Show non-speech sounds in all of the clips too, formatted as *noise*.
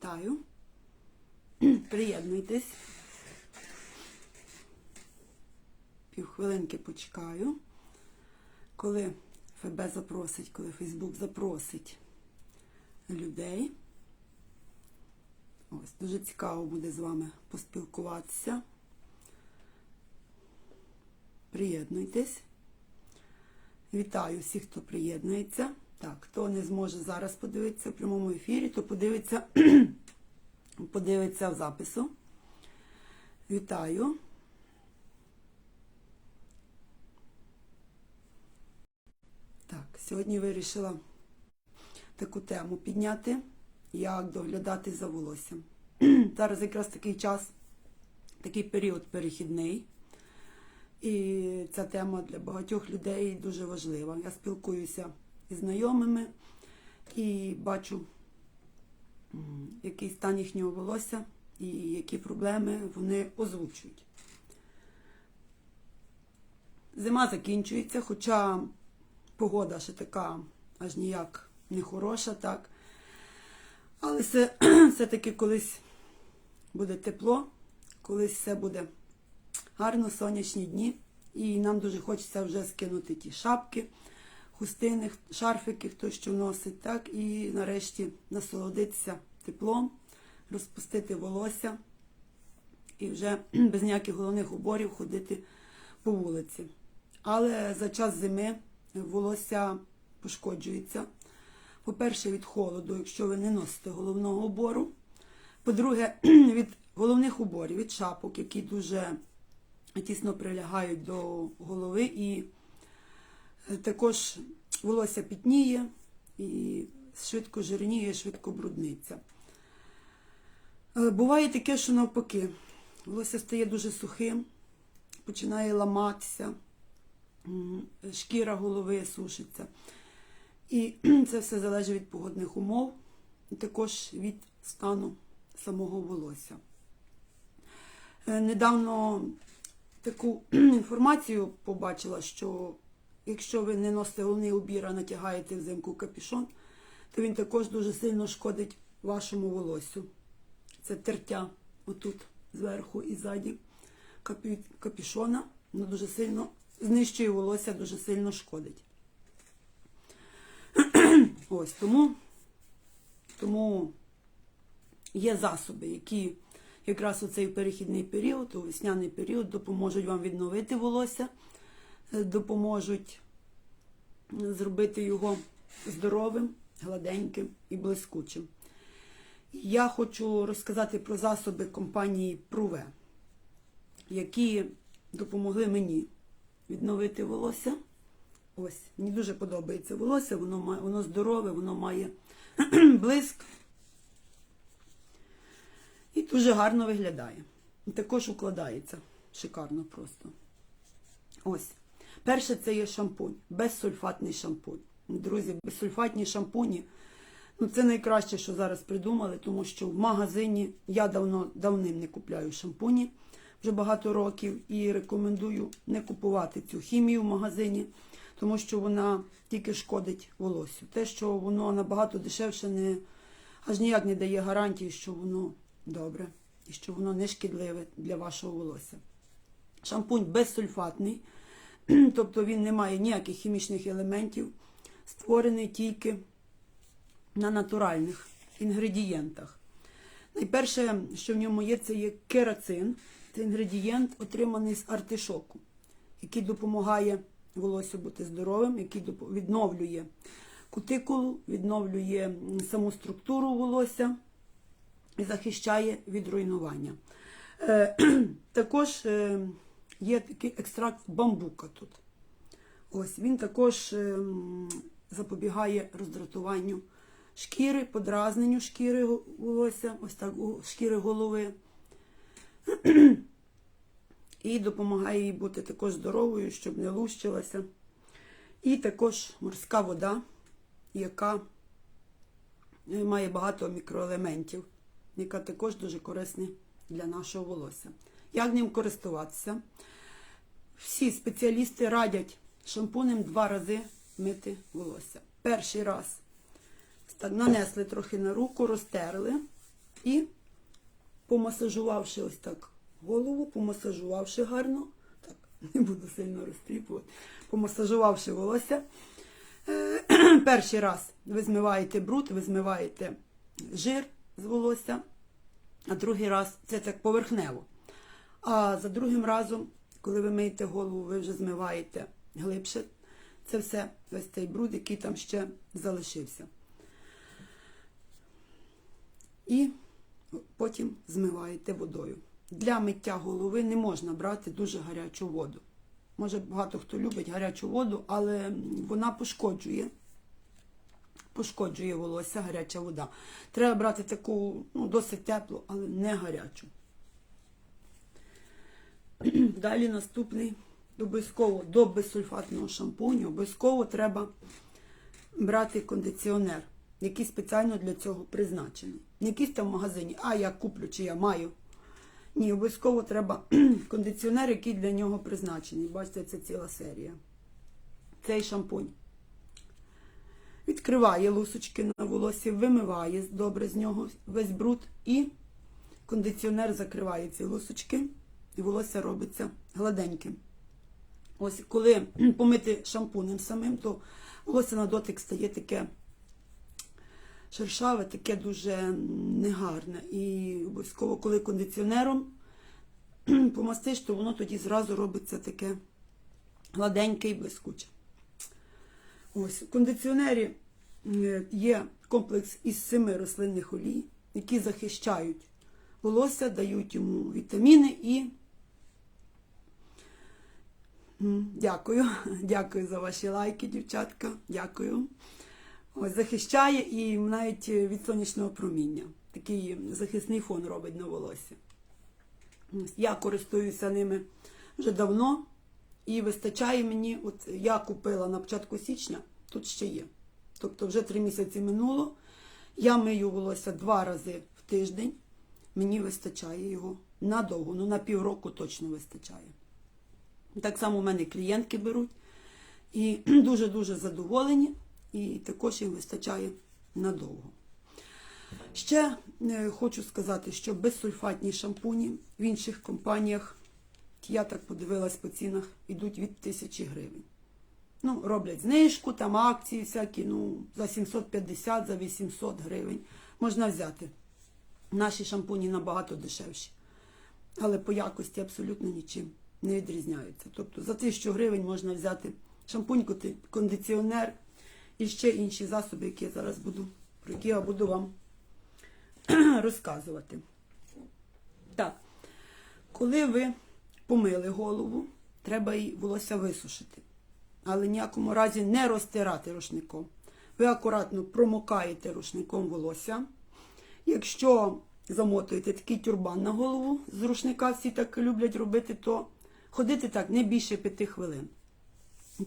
Вітаю. Приєднуйтесь. Півхвилинки почекаю. Коли ФБ запросить, коли Фейсбук запросить людей. Ось, дуже цікаво буде з вами поспілкуватися. Приєднуйтесь. Вітаю всіх, хто приєднується. Так, хто не зможе зараз подивитися в прямому ефірі, то подивиться, подивиться в запису. Вітаю. Так, сьогодні вирішила таку тему підняти, як доглядати за волоссям. *clears throat* Зараз якраз такий час, такий період перехідний. І ця тема для багатьох людей дуже важлива. Я спілкуюся із знайомими і бачу, який стан їхнього волосся і які проблеми вони озвучують. Зима закінчується, хоча погода ще така аж ніяк не хороша, так. Але все, *clears throat* все-таки колись буде тепло, колись все буде гарно сонячні дні. І нам дуже хочеться вже скинути ті шапки, хустини, шарфики, хто що носить, так, і нарешті насолодитися теплом, розпустити волосся і вже *clears throat* без ніяких головних уборів ходити по вулиці. Але за час зими волосся пошкоджується. По-перше, від холоду, якщо ви не носите головного убору. По-друге, *clears throat* від головних уборів, від шапок, які дуже тісно прилягають до голови, і також волосся пітніє і швидко жирніє, швидко брудниться. Е, Буває таке, що навпаки, волосся стає дуже сухим, починає ламатися, шкіра голови сушиться. І *clears throat* це все залежить від погодних умов, і також від стану самого волосся. Е, Недавно таку *clears throat* інформацію побачила, що якщо ви не носите головний убір, а натягаєте взимку капюшон, то він також дуже сильно шкодить вашому волоссю. Це тертя отут зверху і ззаді капюшона, воно дуже сильно знищує волосся, дуже сильно шкодить. *clears throat* Ось тому, тому є засоби, які якраз у цей перехідний період, у весняний період, допоможуть вам відновити волосся, допоможуть зробити його здоровим, гладеньким і блискучим. Я хочу розказати про засоби компанії Пруве, які допомогли мені відновити волосся. Ось, мені дуже подобається волосся, воно має, воно здорове, воно має *clears throat* блиск і дуже гарно виглядає. Також укладається. Шикарно просто. Ось. Перше це є шампунь, безсульфатний шампунь. Друзі, безсульфатні шампуні. Ну, це найкраще, що зараз придумали, тому що в магазині я давно давним не купляю шампуні вже багато років і рекомендую не купувати цю хімію в магазині, тому що вона тільки шкодить волоссю. Те, що воно набагато дешевше, не, аж ніяк не дає гарантії, що воно добре і що воно не шкідливе для вашого волосся. Шампунь безсульфатний, *clears throat* тобто він не має ніяких хімічних елементів, створений тільки на натуральних інгредієнтах. Найперше, що в ньому є, це є керацин. Це інгредієнт, отриманий з артишоку, який допомагає волосю бути здоровим, який відновлює кутикулу, відновлює саму структуру волосся і захищає від руйнування. Е, *clears throat* Також е, є такий екстракт бамбука тут. Ось він також ем, запобігає роздратуванню шкіри, подразненню шкіри волосся, ось так шкіри голови. *clears throat* І допомагає їй бути також здоровою, щоб не лущилася. І також морська вода, яка е, має багато мікроелементів, яка також дуже корисна для нашого волосся. Як ним користуватися? Всі спеціалісти радять шампунем два рази мити волосся. Перший раз нанесли трохи на руку, розтерли, І помасажувавши ось так голову, помасажувавши гарно, так, *laughs* не буду сильно розтріпувати, помасажувавши волосся. е, *clears throat* Перший раз ви змиваєте бруд, ви змиваєте жир з волосся, а другий раз це так поверхнево. А за другим разом, коли ви миєте голову, ви вже змиваєте глибше. Це все, весь цей бруд, який там ще залишився. І потім змиваєте водою. Для миття голови не можна брати дуже гарячу воду. Може, багато хто любить гарячу воду, але вона пошкоджує. Пошкоджує волосся, гаряча вода. Треба брати таку ну, досить теплу, але не гарячу. *clears throat* Далі наступний обов'язково до безсульфатного шампуню, обов'язково треба брати кондиціонер, який спеціально для цього призначений. Якийсь там в магазині, а я куплю чи я маю. Ні, обов'язково треба *clears throat* кондиціонер, який для нього призначений. Бачите, це ціла серія. Цей шампунь. Відкриває лусочки на волосі, вимиває добре з нього весь бруд і кондиціонер закриває ці лусочки, і волосся робиться гладеньким. Ось коли помити шампунем самим, то волосся на дотик стає таке шершаве, таке дуже негарне. І обов'язково, коли кондиціонером помастиш, то воно тоді зразу робиться таке гладеньке і блискуче. Ось, в кондиціонері е, є комплекс із семи рослинних олій, які захищають волосся, дають йому вітаміни і Дякую, *laughs* дякую за ваші лайки, дівчатка. Дякую. Ось захищає і навіть від сонячного проміння. Такий захисний фон робить на волосся. Ось Я користуюся ними вже давно і вистачає мені, от я купила на початку січня, тут ще є. Тобто вже три місяці минуло. Я мию волосся два рази в тиждень. Мені вистачає його надовго, ну на півроку точно вистачає. Так само у мене клієнтки беруть і *clears throat* дуже-дуже задоволені, і також їм вистачає надовго. Ще е, хочу сказати, що безсульфатні шампуні в інших компаніях, я так подивилась по цінах, йдуть від 1000 гривень. Ну, роблять знижку, там акції всякі, ну, за 750, за 800 гривень можна взяти. Наші шампуні набагато дешевші, але по якості абсолютно нічим не відрізняються. Тобто за 1000 гривень можна взяти шампунь, кондиціонер і ще інші засоби, які я зараз буду, про які я буду вам *clears throat* розказувати. Так, коли ви помили голову, треба і волосся висушити. Але ніякому разі не розтирати рушником. Ви акуратно промокаєте рушником волосся. Якщо замотуєте такий тюрбан на голову з рушника, всі так люблять робити, то ходити так не більше п'яти хвилин.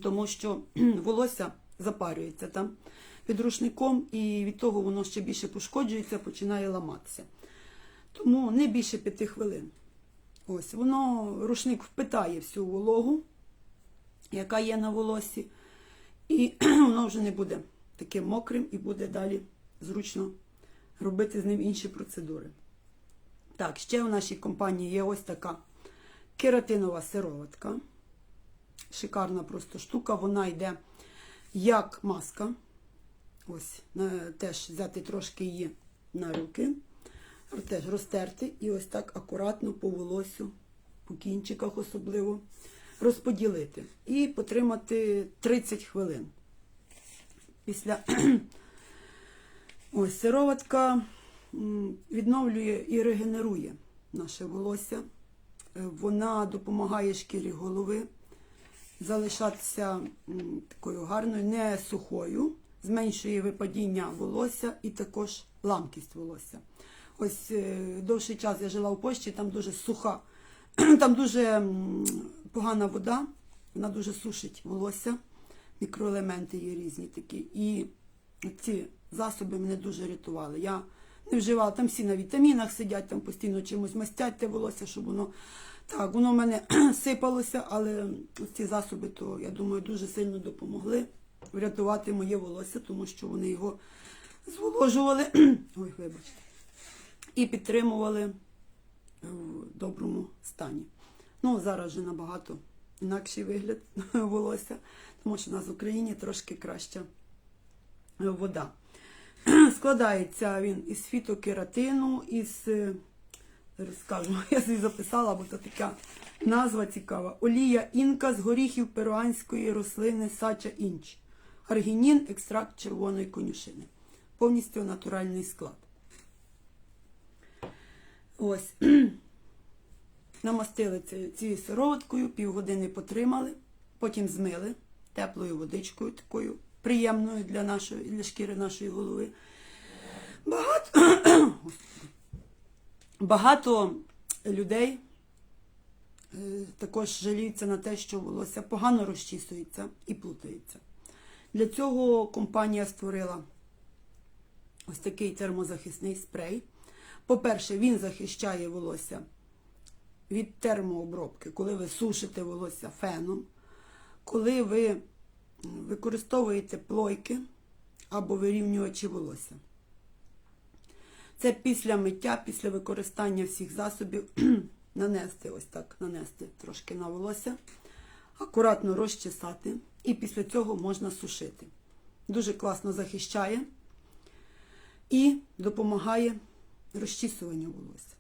Тому що волосся запарюється там під рушником, і від того воно ще більше пошкоджується, починає ламатися. Тому не більше п'яти хвилин. Ось, воно, рушник впитає всю вологу, яка є на волосі, і *clears throat* воно вже не буде таким мокрим і буде далі зручно робити з ним інші процедури. Так, ще в нашій компанії є ось така кератинова сироватка. Шикарна просто штука. Вона йде як маска. Ось, теж взяти трошки її на руки, теж розтерти і ось так акуратно по волосю, по кінчиках особливо, розподілити. І потримати 30 хвилин. Після *clears throat* ось сироватка відновлює і регенерує наше волосся. Е, Вона допомагає шкірі голови залишатися такою гарною, не сухою, зменшує випадіння волосся і також ламкість волосся. Ось е, довший час я жила в Польщі, там дуже суха, *clears throat* там дуже погана вода, вона дуже сушить волосся, мікроелементи є різні такі. І ці засоби мене дуже рятували. Я не вживала, там всі на вітамінах сидять, там постійно чимось мастять те волосся, щоб воно так, воно в мене *clears throat* сипалося, але ці засоби, то я думаю, дуже сильно допомогли врятувати моє волосся, тому що вони його зволожували. *clears throat* Ой, вибачте. і підтримували в доброму стані. Ну, зараз вже набагато інакший вигляд *laughs* волосся, тому що у нас в Україні трошки краща вода. *clears throat* Складається він із фітокератину, із, е, скажу, *laughs* я собі записала, бо це така назва цікава. Олія інка з горіхів перуанської рослини сача інч. Аргінін, екстракт червоної конюшини. Повністю натуральний склад. Ось. *clears throat* Намастили цією сироваткою, півгодини потримали, потім змили теплою водичкою, такою приємною для нашої для шкіри нашої голови. Багато, *clears throat* Багато людей е, також жаліються на те, що волосся погано розчісується і плутається. Для цього компанія створила ось такий термозахисний спрей. По-перше, він захищає волосся від термообробки, коли ви сушите волосся феном, коли ви використовуєте плойки або вирівнювачі волосся. Це після миття, після використання всіх засобів *clears throat* нанести ось так, нанести трошки на волосся, акуратно розчесати, і після цього можна сушити. Дуже класно захищає і допомагає розчісуванню волосся.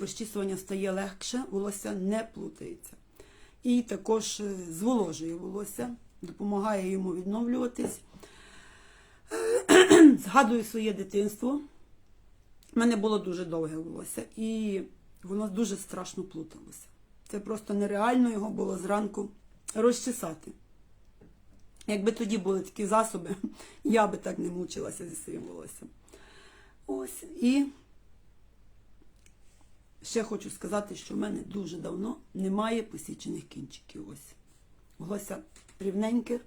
Розчісування стає легше, волосся не плутається. І також е, зволожує волосся, допомагає йому відновлюватись. Згадую своє дитинство. У мене було дуже довге волосся, і воно дуже страшно плуталося. Це просто нереально його було зранку розчесати. Якби тоді були такі засоби, я би так не мучилася зі своїм волоссям. Ось і ще хочу сказати, що в мене дуже давно немає посічених кінчиків. Ось. Волосся рівненьке,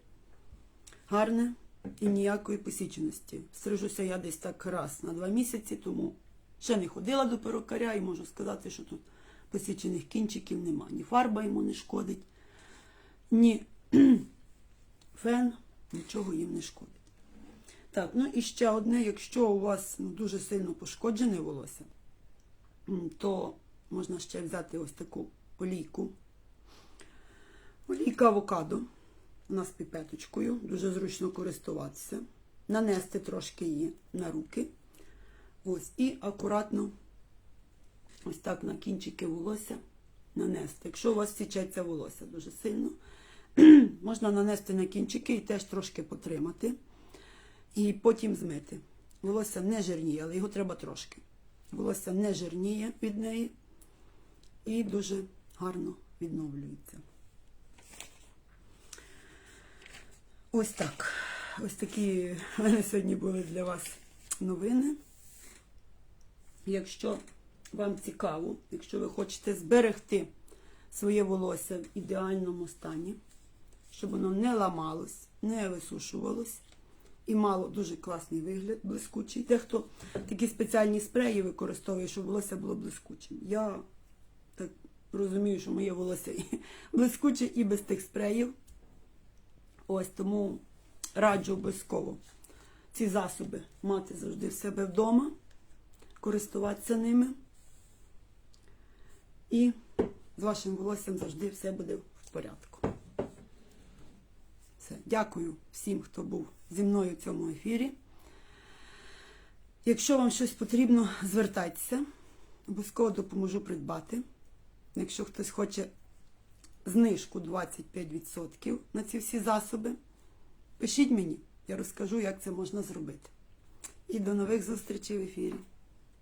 гарне і ніякої посіченості. Стрижуся я десь так раз на два місяці, тому ще не ходила до перукаря і можу сказати, що тут посічених кінчиків нема. Ні фарба йому не шкодить, ні *clears throat* фен, нічого їм не шкодить. Так, ну і ще одне, якщо у вас ну, дуже сильно пошкоджене волосся, то можна ще взяти ось таку олійку. Олійка авокадо. Вона з піпеточкою, дуже зручно користуватися. Нанести трошки її на руки. Ось, і акуратно ось так на кінчики волосся нанести. Якщо у вас січеться волосся дуже сильно, *clears throat* можна нанести на кінчики і теж трошки потримати. І потім змити. Волосся не жирніє, але його треба трошки. Волосся не жирніє від неї і дуже гарно відновлюється. Ось так. Ось такі мене сьогодні були для вас новини. Якщо вам цікаво, якщо ви хочете зберегти своє волосся в ідеальному стані, щоб воно не ламалось, не висушувалось і мало дуже класний вигляд, блискучий. Дехто такі спеціальні спреї використовує, щоб волосся було блискучим. Я так розумію, що моє волосся і *laughs* блискуче і без тих спреїв. Ось тому раджу обов'язково ці засоби мати завжди в себе вдома, користуватися ними. І з вашим волоссям завжди все буде в порядку. Все. Дякую всім, хто був зі мною в цьому ефірі. Якщо вам щось потрібно, звертайтеся. Обов'язково допоможу придбати. Якщо хтось хоче знижку 25% на ці всі засоби, пишіть мені, я розкажу, як це можна зробити. І до нових зустрічей в ефірі.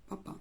Па-па.